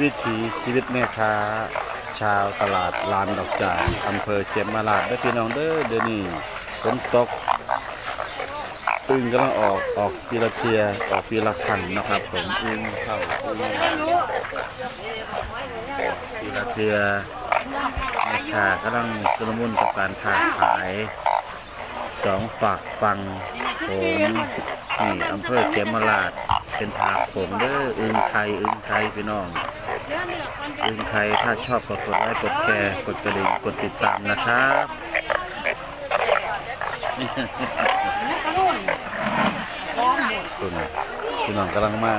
วิถีชีวิตแม่ค้า ชาวตลาดลานดอกจานอำเภอเจียงมาลาดและพี่น้องเด้อเดี๋ยนี้ฝนตก อึ่งกำลังออกออกปีละเทียออกปีละคันนะครับผมอึ่งเข้าอึ่งปีละเทียแม่ค้ากำลังสนมุนกับการค้าขายสองฝากฟังผมนี่อำเภอเจมมาลาดเป็นทางผมเด้ออึ่งไข่อึ่งไข่พี่น้องอึงใครถ้าชอบก็กดไลค์กดแชร์กดกระดิ่งกดติดตามนะครับ คุณพี่น้องกำลังมา